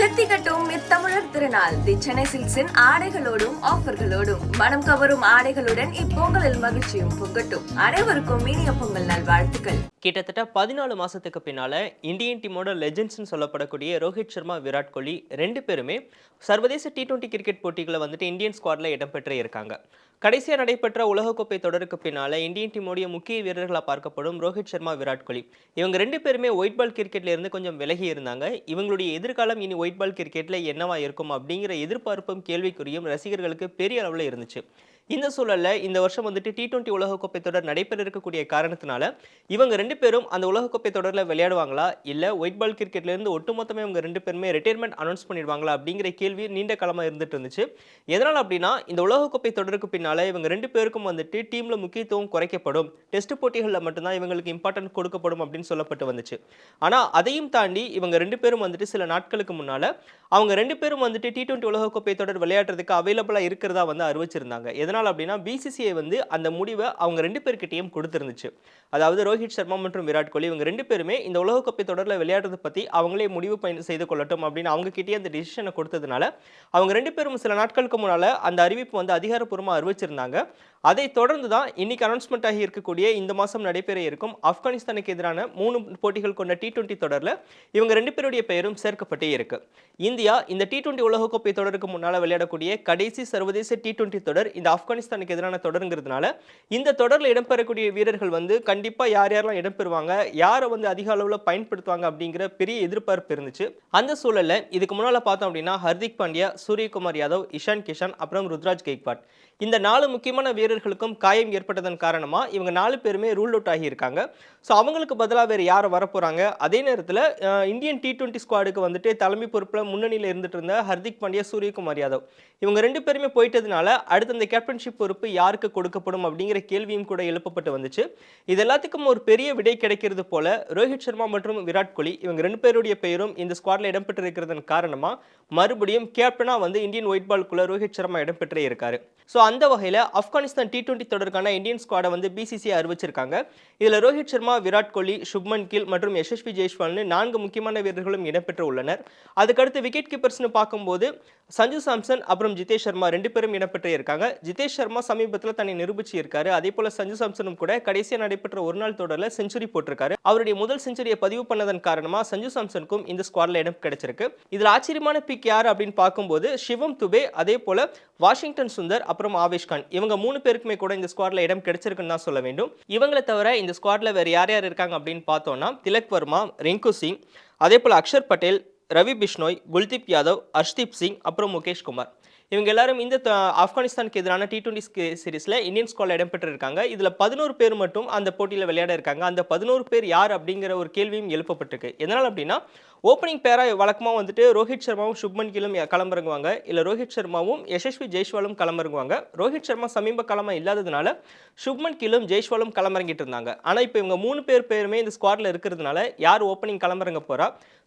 தித்திக்கட்டும் இத்தமிழர் திருநாள். தி சென்னை சில்க்ஸின் ஆடைகளோடும் ஆஃபர்களோடும். மனம் கவரும் ஆடைகளுடன் இப்பொங்கலில் மகிழ்ச்சியும் பொங்கட்டும். அனைவருக்கும் இனிய பொங்கல் நல்வாழ்த்துக்கள். கிட்டத்தட்ட பதினாலு மாதத்துக்கு பின்னால் இந்தியன் டீமோட லெஜெண்ட்ஸ்னு சொல்லப்படக்கூடிய ரோஹித் சர்மா விராட் கோலி ரெண்டு பேருமே சர்வதேச டி டுவெண்ட்டி கிரிக்கெட் போட்டிகளை வந்துட்டு இந்தியன் ஸ்குவாடில் இடம்பெற்று இருக்காங்க. கடைசியாக நடைபெற்ற உலகக்கோப்பை தொடருக்கு பின்னால் இந்தியன் டீமோடைய முக்கிய வீரர்களாக பார்க்கப்படும் ரோஹித் சர்மா விராட் கோலி. இவங்க ரெண்டு பேருமே ஒயிட் பால் கிரிக்கெட்ல இருந்து கொஞ்சம் விலகி இருந்தாங்க. இவங்களுடைய எதிர்காலம் இனி ஒயிட் பால் கிரிக்கெட்டில் என்னவா இருக்கும் அப்படிங்கிற எதிர்பார்ப்பும் கேள்விக்குறியும் ரசிகர்களுக்கு பெரிய அளவில் இருந்துச்சு. இந்த சூழலில் இந்த வருஷம் வந்துட்டு டி டுவெண்ட்டி உலகக்கோப்பை தொடர் நடைபெற இருக்கக்கூடிய காரணத்தினால இவங்க ரெண்டு பேரும் அந்த உலகக்கோப்பை தொடரில் விளையாடுவாங்களா? இல்லை ஒயிட் பால் கிரிக்கெட்லேருந்து ஒட்டுமொத்தமே இவங்க ரெண்டு பேருமே ரிட்டையர்மெண்ட் அனௌன்ஸ் பண்ணிடுவாங்களா? அப்படிங்கிற கேள்வி நீண்ட காலமாக இருந்துட்டு இருந்துச்சு. எதனால் அப்படின்னா இந்த உலகக்கோப்பை தொடருக்கு பின்னால் இவங்க ரெண்டு பேருக்கும் வந்துட்டு டீமில் முக்கியத்துவம் குறைக்கப்படும். டெஸ்ட் போட்டிகளில் மட்டும்தான் இவங்களுக்கு இம்பார்ட்டன்ட் கொடுக்கப்படும் அப்படின்னு சொல்லப்பட்டு வந்துச்சு. ஆனால் அதையும் தாண்டி இவங்க ரெண்டு பேரும் வந்துட்டு சில நாட்களுக்கு முன்னால் அவங்க ரெண்டு பேரும் வந்துட்டு டி டுவெண்ட்டி உலகக்கோப்பை தொடர் விளையாடுறதுக்கு அவைலபிளாக இருக்கிறதா வந்து அறிவிச்சிருந்தாங்க. எதனால் அப்படின்னா பிசிசிஐ வந்து அந்த முடிவை அவங்க ரெண்டு பேர்கிட்டையும் கொடுத்துருந்துச்சு. அதாவது ரோஹித் சர்மா மற்றும் விராட் கோலி இவங்க ரெண்டு பேருமே இந்த உலகக்கோப்பை தொடரில் விளையாடுறதை பற்றி அவங்களே முடிவு பயன் செய்து கொள்ளட்டும் அப்படின்னு அவங்க அந்த டிசிஷனை கொடுத்ததுனால அவங்க ரெண்டு பேரும் சில நாட்களுக்கு முன்னால் அந்த அறிவிப்பு வந்து அதிகாரப்பூர்வமாக அறிவிச்சிருந்தாங்க. அதை தொடர்ந்து தான் இன்னைக்கு அனௌன்ஸ்மெண்ட் ஆகி இருக்கக்கூடிய இந்த மாதம் நடைபெற இருக்கும். ஆப்கானிஸ்தானுக்கு எதிரான மூணு போட்டிகள் கொண்ட டி டுவெண்ட்டி தொடரில் இவங்க ரெண்டு பேருடைய பெயரும் சேர்க்கப்பட்டே இருக்கு. இந்தியா இந்த டி டுவெண்ட்டி உலகக்கோப்பை தொடருக்கு முன்னால் விளையாடக்கூடிய கடைசி சர்வதேச டி டுவெண்ட்டி தொடர் இந்த ஆப்கானிஸ்தானுக்கு எதிரான தொடருங்கிறதுனால இந்த தொடரில் இடம்பெறக்கூடிய வீரர்கள் வந்து கண்டிப்பாக யார் யாரெல்லாம் இடம்பெறுவாங்க யாரை வந்து அதிக அளவில் பயன்படுத்துவாங்க அப்படிங்கிற பெரிய எதிர்பார்ப்பு இருந்துச்சு. அந்த சூழல்ல இதுக்கு முன்னால் பார்த்தோம் அப்படின்னா ஹர்திக் பாண்டியா சூரியகுமார் யாதவ் இஷான் கிஷான் அப்புறம் ருத்ராஜ் கெய்க்வாட் இந்த நாலு முக்கியமான வீரர்களுக்கும் காயம் ஏற்பட்டதன் காரணமா இவங்க நாலு பேருமே ரூல் அவுட் ஆகியிருக்காங்க. ஸோ அவங்களுக்கு பதிலாக வேறு யார் வரப்போறாங்க? அதே நேரத்தில் இந்தியன் டி டுவெண்ட்டி ஸ்குவாடுக்கு வந்துட்டு தலைமை பொறுப்பில் முன்னணியில் இருந்துட்டு இருந்த ஹர்திக் பாண்டியா சூரியகுமார் யாதவ். இவங்க ரெண்டு பேருமே போயிட்டதுனால அடுத்த அந்த கேப்டன்ஷிப் பொறுப்பு யாருக்கு கொடுக்கப்படும் அப்படிங்கிற கேள்வியும் கூட எழுப்பப்பட்டு வந்துச்சு. இது எல்லாத்துக்கும் ஒரு பெரிய விடை கிடைக்கிறது போல ரோஹித் சர்மா மற்றும் விராட் கோலி இவங்க ரெண்டு பேருடைய பெயரும் இந்த ஸ்குவாடில் இடம்பெற்று காரணமாக காரணமா மறுபடியும் கேப்டனா வந்து இந்தியன் ஒயிட் பால்குள்ள ரோஹித் சர்மா இடம்பெற்றே இருக்காரு. ஸோ அந்த வகையில் ஆப்கானிஸ்தான் டி டுவெண்ட்டி தொடருக்கான இந்தியன் ஸ்குவாடை வந்து பிசிசிஐ அறிவிச்சிருக்காங்க. இதில் ரோஹித் சர்மா விராட் கோலி சுப்மன் கில் மற்றும் யசஸ்வி ஜெய்ஸ்வால்னு நான்கு முக்கியமான வீரர்களும் இடம்பெற்று உள்ளனர். அதுக்கடுத்து விக்கெட் கீப்பர்ஸ்னு பார்க்கும்போது சஞ்சு சாம்சன் அப்புறம் ஜிதேஷ் சர்மா ரெண்டு பேரும் இடம்பெற்று இருக்காங்க. ஜிதேஷ் சர்மா சமீபத்தில் தன்னை நிரூபிச்சு இருக்காரு. அதே போல சஞ்சு சாம்சனும் கூட கடைசியாக நடைபெற்ற ஒரு நாள் தொடரில் செஞ்சுரி போட்டிருக்காரு. அவருடைய முதல் செஞ்சுரியை பதிவு பண்ணதன் காரணமாக சஞ்சு சாம்சனுக்கும் இந்த ஸ்குவாடில் இடம் கிடைச்சிருக்கு. இதில் ஆச்சரியமான பிக் யார் அப்படின்னு பார்க்கும்போது சிவம் துபே அதே போல வாஷிங்டன் சுந்தர் அப்புறம் ஆவேஷ் கான். இவங்க மூணு பேருக்குமே கூட இந்த ஸ்குவாட்ல இடம் கிடைச்சிருக்குன்னு தான் சொல்ல வேண்டும். இவங்களை தவிர இந்த ஸ்குவாட்ல வேற யார் யார் இருக்காங்க அப்படின்னு பார்த்தோம்னா திலக் வர்மா ரிங்கு சிங் அதே போல் அக்ஷர் பட்டேல் ரவி பிஷ்னோய் குல்தீப் யாதவ் அர்ஷ்தீப் சிங் அப்புறம் முகேஷ் குமார். இவங்க எல்லாரும் இந்த ஆப்கானிஸ்தானுக்கு எதிரான டி டுவெண்ட்டி சீரிஸில் இந்தியன் ஸ்குவாட்ல இடம்பெற்றிருக்காங்க இதில் பதினோரு பேர் மட்டும் அந்த போட்டியில் விளையாட இருக்காங்க. அந்த பதினோரு பேர் யார் அப்படிங்கிற ஒரு கேள்வியும் எழுப்பப்பட்டிருக்கு. எதனால் அப்படின்னா ஓப்பனிங் பேராக வழக்கமாக வந்துட்டு ரோஹித் சர்மாவும் சுப்மன் கிலும் களமிறங்குவாங்க. இல்லை ரோஹித் சர்மாவும் யசஸ்வி ஜெய்ஸ்வாலும் களமிறங்குவாங்க. ரோஹித் சர்மா சமீப காலமாக இல்லாததுனால சுப்மன் கிலும் ஜெய்ஸ்வாலும் களமிறங்கிட்டு இருந்தாங்க. ஆனால் இப்போ இவங்க மூணு பேர் பேருமே இந்த ஸ்குவாடில் இருக்கிறதுனால யார் ஓப்பனிங் களமிறங்க போறா?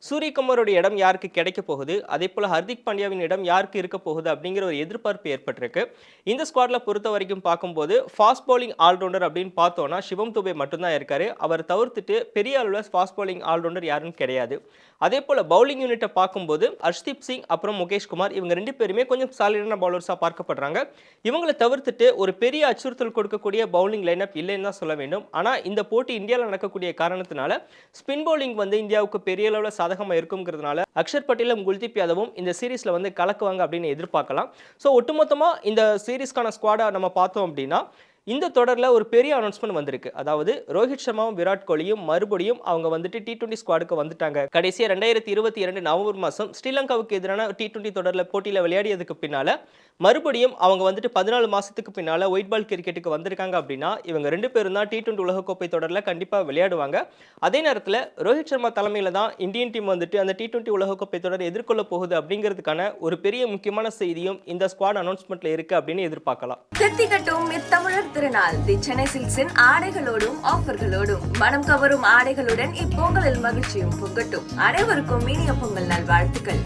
சூரியகுமாரோட இடம் யாருக்கு கிடைக்க போகுது? அதே போல் ஹர்திக் பாண்டியாவின் இடம் யாருக்கு இருக்க போகுது? அப்படிங்கிற ஒரு எதிர்பார்ப்பு ஏற்பட்டிருக்கு. இந்த ஸ்குவாடில் பொறுத்த வரைக்கும் பார்க்கும்போது ஃபாஸ்ட் பவுலிங் ஆல்ரவுண்டர் அப்படின்னு பார்த்தோன்னா சிவம் துபே மட்டும்தான் இருக்காரு. அவர் தவிர்த்துட்டு பெரிய அளவில் ஃபாஸ்ட் பவுலிங் ஆல்ரவுண்டர் யாரும் கிடையாது. அதே போல் பவுலிங் யூனிட்டை பார்க்கும்போது அர்ஷ்தீப் சிங் அப்புறம் முகேஷ் குமார் இவங்க ரெண்டு பேருமே கொஞ்சம் சாலிடான பவுலர்ஸாக பார்க்கப்படுறாங்க. இவங்களை தவிர்த்துட்டு ஒரு பெரிய அச்சுறுத்தல் கொடுக்கக்கூடிய பவுலிங் லைனப் இல்லைன்னு தான் சொல்ல வேண்டும். ஆனால் இந்த போட்டி இந்தியாவில் நடக்கக்கூடிய காரணத்தினால ஸ்பின் பவுலிங் வந்து இந்தியாவுக்கு பெரிய அளவில் சாதகமாக இருக்குங்கிறதுனால அக்ஷர் பட்டேலும் குல்தீப் யாதவும் இந்த சீரீஸில் வந்து கலக்குவாங்க அப்படின்னு எதிர்பார்க்கலாம். ஸோ ஒட்டுமொத்தமாக இந்த சீரீஸ்க்கான ஸ்குவாடை நம்ம பார்த்தோம் அப்படின்னா இந்த தொடரில் ஒரு பெரிய அனௌன்ஸ்மெண்ட் வந்திருக்கு. அதாவது ரோஹித் சர்மாவும் விராட் கோலியும் மறுபடியும் அவங்க வந்துட்டு டி டுவெண்ட்டி ஸ்குவாடுக்கு வந்துட்டாங்க. கடைசியாக ரெண்டாயிரத்தி இருபத்தி இரண்டு நவம்பர் மாதம் ஸ்ரீலங்காவுக்கு எதிரான டி டுவெண்ட்டி தொடரில் போட்டியில் விளையாடியதுக்கு பின்னால் மறுபடியும் அவங்க வந்துட்டு பதினாலு மாதத்துக்கு பின்னால் ஒயிட் பால் கிரிக்கெட்டுக்கு வந்திருக்காங்க அப்படின்னா இவங்க ரெண்டு பேரும் தான் டி டுவெண்ட்டி உலகக்கோப்பை தொடரில் கண்டிப்பாக விளையாடுவாங்க. அதே நேரத்தில் ரோஹித் சர்மா தலைமையில் தான் இந்தியன் டீம் வந்துட்டு அந்த டி டுவெண்ட்டி உலகக்கோப்பை தொடர் எதிர்கொள்ள போகுது அப்படிங்கிறதுக்கான ஒரு பெரிய முக்கியமான செய்தியும் இந்த ஸ்குவாட் அனௌன்ஸ்மெண்ட்டில் இருக்குது அப்படின்னு எதிர்பார்க்கலாம். திருநாள். தி சென்னை சில்க்ஸின் ஆடைகளோடும் ஆஃபர்களோடும் மனம் கவரும் ஆடைகளுடன் இப்பொங்கலில் மகிழ்ச்சியும் பொங்கட்டும். அனைவருக்கும் இனிய பொங்கல் நல்வாழ்த்துக்கள்.